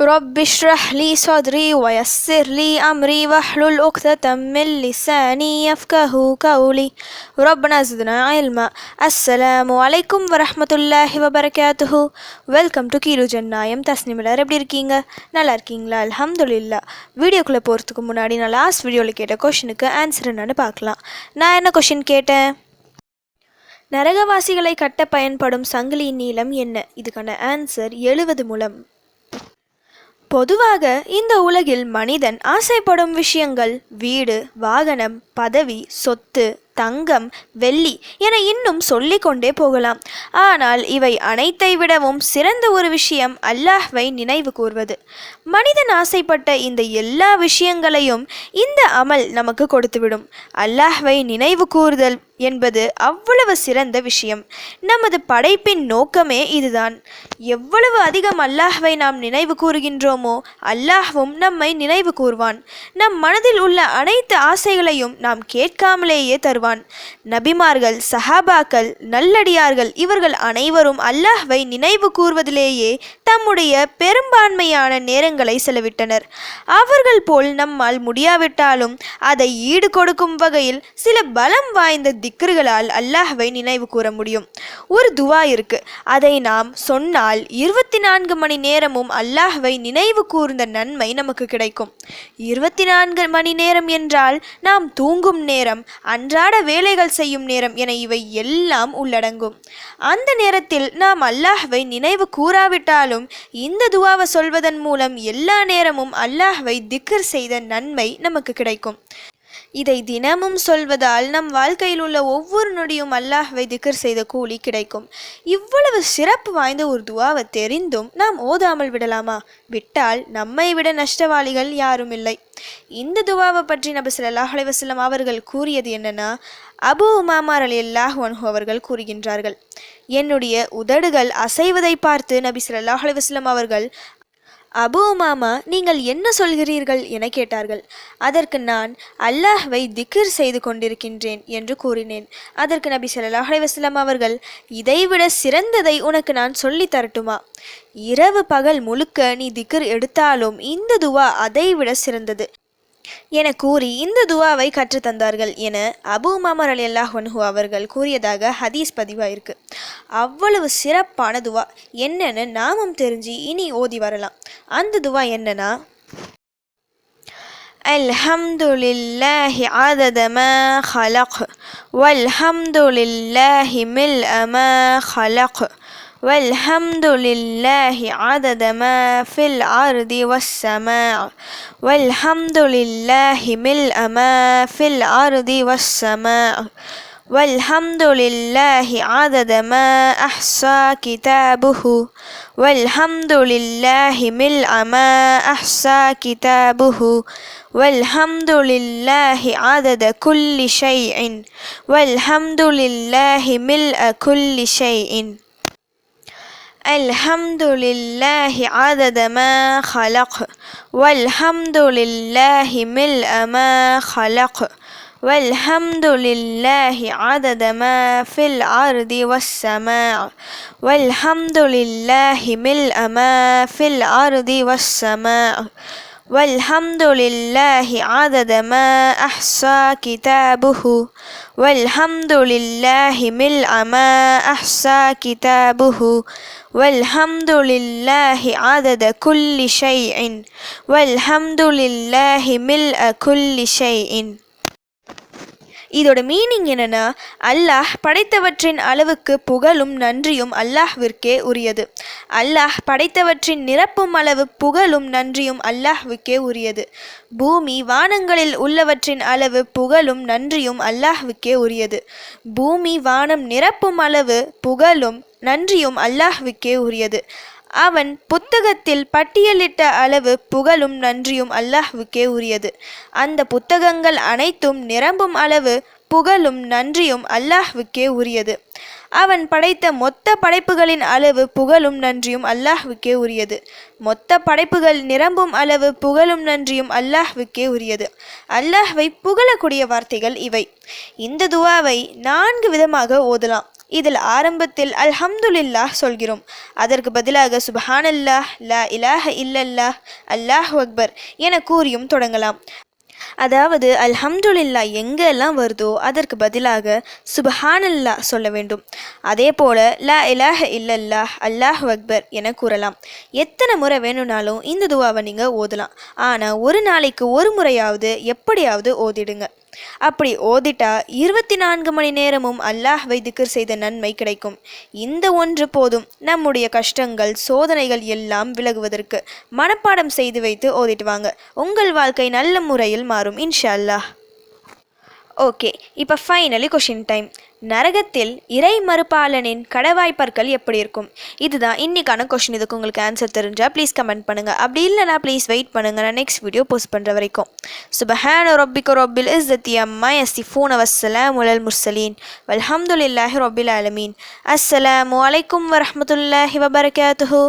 رب اشرح لي صدري ويسر لي أمري واحلل عقدة من لساني يفقه قولي ربنا زدنا علما السلام عليكم ورحمة الله وبركاته welcome to கீரு ஜன்னாயம் தஸ்னிம் எல்லாரும் எப்படி இருக்கீங்க நல்லா இருக்கீங்களா அல்ஹம்துலில்லா வீடியோக்குள்ளே போகிறதுக்கு முன்னாடி நான் லாஸ்ட் வீடியோவில் கேட்ட கொஷினுக்கு ஆன்சர் என்னன்னு பார்க்கலாம் நான் என்ன கொஷின் கேட்டேன் நரகவாசிகளை கட்ட பயன்படும் சங்கிலியின் நீளம் என்ன இதுக்கான ஆன்சர் எழுவது முலம் பொதுவாக இந்த உலகில் மனிதன் ஆசைப்படும் விஷயங்கள் வீடு வாகனம் பதவி சொத்து தங்கம் வெள்ளி என இன்னும் சொல்லிக்கொண்டே போகலாம். ஆனால் இவை அனைத்தை விடவும் சிறந்த ஒரு விஷயம் அல்லாஹ்வை நினைவு கூர்வது. மனிதன் ஆசைப்பட்ட இந்த எல்லா விஷயங்களையும் இந்த அமல் நமக்கு கொடுத்துவிடும். அல்லாஹ்வை நினைவு கூறுதல் என்பது அவ்வளவு சிறந்த விஷயம். நமது படைப்பின் நோக்கமே இதுதான். எவ்வளவு அதிகம் அல்லாஹ்வை நாம் நினைவு கூறுகின்றோமோ அல்லாஹ்வும் நம்மை நினைவு கூறுவான் நம் மனதில் உள்ள அனைத்து ஆசைகளையும் நாம் கேட்காமலேயே தருவான். நபிமார்கள் சஹாபாக்கள் நல்லடியார்கள் இவர்கள் அனைவரும் அல்லாஹ்வை நினைவு கூர்வதிலேயே தம்முடைய பெரும்பான்மையான நேரங்களை செலவிட்டனர். அவர்கள் போல் நம்மால் முடியாவிட்டாலும் அதை ஈடு கொடுக்கும் வகையில் சில பலம் வாய்ந்த திக்ருகளால் அல்லாஹ்வை நினைவு கூற முடியும். ஒரு துவா இருக்கு. அதை நாம் சொன்னால் இருபத்தி நான்கு மணி நேரமும் அல்லாஹ்வை நினைவு கூர்ந்த நன்மை நமக்கு கிடைக்கும். இருபத்தி நான்கு மணி நேரம் என்றால் நாம் தூங்கும் நேரம் அன்றாட வேலைகள் செய்யும் நேரம் என இவை எல்லாம் உள்ளடங்கும். அந்த நேரத்தில் நாம் அல்லாஹ்வை நினைவு கூறாவிட்டாலும் இந்த துவாவை சொல்வதன் மூலம் எல்லா நேரமும் அல்லாஹ்வை திக்கர் செய்த நன்மை நமக்கு கிடைக்கும். இதை தினமும் சொல்வதால் நம் வாழ்க்கையில் உள்ள ஒவ்வொரு நொடியும் அல்லாஹ்வை திக்கர் செய்த கூலி கிடைக்கும். இவ்வளவு சிறப்பு வாய்ந்த ஒரு துவாவை தெரிந்தும் நாம் ஓதாமல் விடலாமா? விட்டால் நம்மை விட நஷ்டவாளிகள் யாரும் இல்லை. இந்த துவாவை பற்றி நபி ஸல்லல்லாஹு அலைஹி அவர்கள் கூறியது என்னன்னா அபு உமாமார் அலி அல்லாஹ் அவர்கள் கூறுகின்றார்கள் என்னுடைய உதடுகள் அசைவதை பார்த்து நபி ஸல்லல்லாஹு அலைஹி அவர்கள் அபு உமாமா நீங்கள் என்ன சொல்கிறீர்கள் என கேட்டார்கள். அதற்கு நான் அல்லாஹ்வை திக்ர் செய்து கொண்டிருக்கின்றேன் என்று கூறினேன். அதற்கு நபி ஸல்லல்லாஹு அலைவாஸ்லாம் அவர்கள் இதைவிட சிறந்ததை உனக்கு நான் சொல்லி தரட்டுமா? இரவு பகல் முழுக்க நீ திக்ர் எடுத்தாலும் இந்த துவா அதைவிட சிறந்தது. என கூறி இந்த துவாவை கற்றுத்தந்தார்கள் என அபு உமாமர் அலி அல்லாஹன்ஹு அவர்கள் கூறியதாக ஹதீஸ் பதிவாயிருக்கு அவ்வளவு சிறப்பான துவா என்னன்னு நாமும் தெரிஞ்சு இனி ஓதி வரலாம் அந்த துவா என்னன்னா الحمد لله عدد ما خلق والحمد لله ملء ما خلق والحمد لله عدد ما في الأرض والسماء والحمد لله ملء ما في الأرض والسماء والحمد لله عدد ما أحصى كتابه والحمد لله ملء ما أحصى كتابه والحمد لله عدد كل شيء والحمد لله ملء كل شيء. الحمد لله عدد ما خلق والحمد لله ملء ما خلق والحمد لله عدد ما في الأرض والسماء والحمد لله ملء ما في الأرض والسماء والحمد لله عدد ما أحصى كتابه والحمد لله ملء ما أحصى كتابه والحمد لله عدد كل شيء والحمد لله ملء كل شيء இதோட மீனிங் என்னன்னா அல்லாஹ் படைத்தவற்றின் அளவுக்கு புகழும் நன்றியும் அல்லாஹ்விற்கே உரியது அல்லாஹ் படைத்தவற்றின் நிரப்பும் அளவு புகழும் நன்றியும் அல்லாஹ்வுக்கே உரியது பூமி வானங்களில் உள்ளவற்றின் அளவு புகழும் நன்றியும் அல்லாஹ்வுக்கே உரியது பூமி வானம் நிரப்பும் அளவு புகழும் நன்றியும் அல்லாஹ்வுக்கே உரியது. அவன் புத்தகத்தில் பட்டியலிட்ட அளவு புகழும் நன்றியும் அல்லாஹ்வுக்கே உரியது. அந்த புத்தகங்கள் அனைத்தும் நிரம்பும் அளவு புகழும் நன்றியும் அல்லாஹ்வுக்கே உரியது. அவன் படைத்த மொத்த படைப்புகளின் அளவு புகழும் நன்றியும் அல்லாஹ்வுக்கே உரியது. மொத்த படைப்புகள் நிரம்பும் அளவு புகழும் நன்றியும் அல்லாஹ்வுக்கே உரியது. அல்லாஹ்வை புகழக்கூடிய வார்த்தைகள் இவை. இந்த துவாவை நான்கு விதமாக ஓதலாம். இதில் ஆரம்பத்தில் அல்ஹம்துலில்லாஹ் சொல்கிறோம். அதற்கு பதிலாக சுபஹானல்லாஹ் லா இலாஹ இல்லல்லாஹ் அல்லாஹ் அக்பர் என கூறியும் தொடங்கலாம். அதாவது அல்ஹம்துலில்லா எங்கெல்லாம் வருதோ அதற்கு பதிலாக சுபஹானல்லா சொல்ல வேண்டும். அதே போல லா இலாஹ இல்லல்லாஹ் அல்லாஹ் அக்பர் என கூறலாம். எத்தனை முறை வேணும்னாலும் இந்த துவாவை நீங்கள் ஓதலாம். ஆனால் ஒரு நாளைக்கு ஒரு முறையாவது எப்படியாவது ஓதிடுங்க. அப்படி ஓதிட்டா இருபத்தி நான்கு மணி நேரமும் அல்லாஹ்வை திக்ர் செய்த நன்மை கிடைக்கும். இந்த ஒன்று போதும். நம்முடைய கஷ்டங்கள் சோதனைகள் எல்லாம் விலகுவதற்கு மனப்பாடம் செய்து வைத்து ஓதிட்டு வாங்க. உங்கள் வாழ்க்கை நல்ல முறையில் மாறும் இன்ஷா அல்லாஹ். ஓகே இப்போ ஃபைனலி கொஷின் டைம் நரகத்தில் இறை மறுப்பாளனின் கடவாய்ப்பற்கள் எப்படி இருக்கும்? இதுதான் இன்னைக்கான கொஷின் இதுக்கு உங்களுக்கு ஆன்சர் தெரிஞ்சால் ப்ளீஸ் கமெண்ட் பண்ணுங்கள் அப்படி இல்லைனா ப்ளீஸ் வெயிட் பண்ணுங்கள் நான் நெக்ஸ்ட் வீடியோ போஸ்ட் பண்ணுற வரைக்கும். சுபஹான ரொபில் இஸ் தி அம்மா யசிஃபூன் வஸ்ஸலாம் உலல் முர்சலீன் வல்ஹம்துல்லாஹி ரொபில் அலமீன் அஸ்ஸலாமு அலைக்கும் வரமத்துல்லாஹி வபரகாத்துஹு